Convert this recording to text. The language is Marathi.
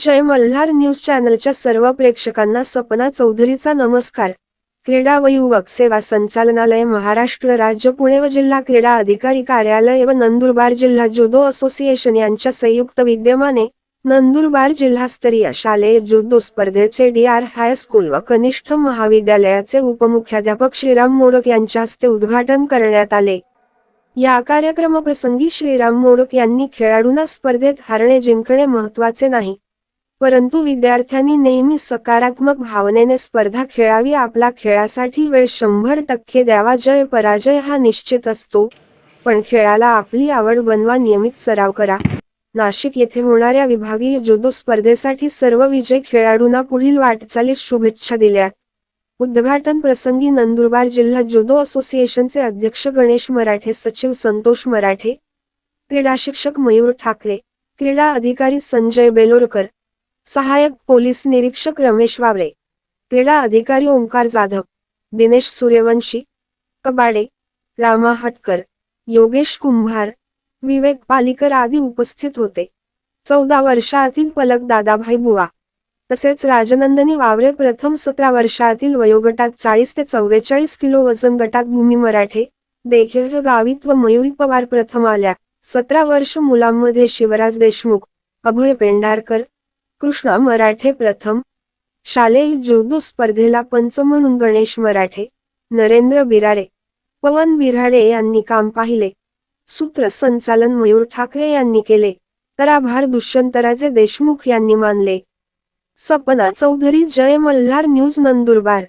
जय मल्हार न्यूज चॅनलच्या सर्व प्रेक्षकांना सपना चौधरीचा नमस्कार. क्रीडा व युवक सेवा संचालनालय महाराष्ट्र राज्य पुणे व जिल्हा क्रीडा अधिकारी कार्यालय व नंदुरबार जिल्हा जुदो असोसिएशन यांच्या संयुक्त विद्यमाने नंदुरबार जिल्हास्तरीय शालेय जुदो स्पर्धेचे डी आर हायस्कूल व कनिष्ठ महाविद्यालयाचे उपमुख्याध्यापक श्रीराम मोडक यांच्या हस्ते उद्घाटन करण्यात आले. या कार्यक्रमाप्रसंगी श्रीराम मोडक यांनी खेळाडूंना स्पर्धेत हारणे जिंकणे महत्त्वाचे नाही. परंतु विद्यार्थ्यांनी नेहमी सकारात्मक भावनेने स्पर्धा खेळावी आपला खेळासाठी वेळ शंभर टक्के द्यावा. जय पराजय हा निश्चित असतो. पण खेळाला आपली आवड बनवा नियमित सराव करा. नाशिक येथे होणाऱ्या विभागीय जुदो स्पर्धेसाठी सर्व विजय खेळाडूंना पुढील वाटचालीस शुभेच्छा दिल्या. उद्घाटन प्रसंगी नंदुरबार जिल्हा जुदो असोसिएशनचे अध्यक्ष गणेश मराठे सचिव संतोष मराठे क्रीडा शिक्षक मयूर ठाकरे क्रीडा अधिकारी संजय बेलोरकर सहाय्यक पोलीस निरीक्षक रमेश वावरे क्रीडा अधिकारी ओंकार जाधव दिनेश सूर्यवंशी कबाडे रामा हटकर योगेश कुंभार विवेक पालिकर आदी उपस्थित होते. चौदा वर्षातील पलक दादाभाई बुवा तसेच राजनंदनी वावरे प्रथम सतरा वर्षातील वयोगटात चाळीस ते चव्वेचाळीस किलो वजन गटात भूमी मराठे देखील गावित व मयुरी पवार प्रथम आल्या. सतरा वर्ष मुलांमध्ये शिवराज देशमुख अभय पेंढारकर कृष्णा मराठे प्रथम. शालेय जोदू स्पर्धेला पंच म्हणून गणेश मराठे नरेंद्र बिरारे पवन बिराडे यांनी काम पाहिले. सूत्रसंचालन मयूर ठाकरे यांनी केले तर आभार दुष्यंतराजे देशमुख यांनी मानले. सपना चौधरी जय मल्हार न्यूज नंदुरबार.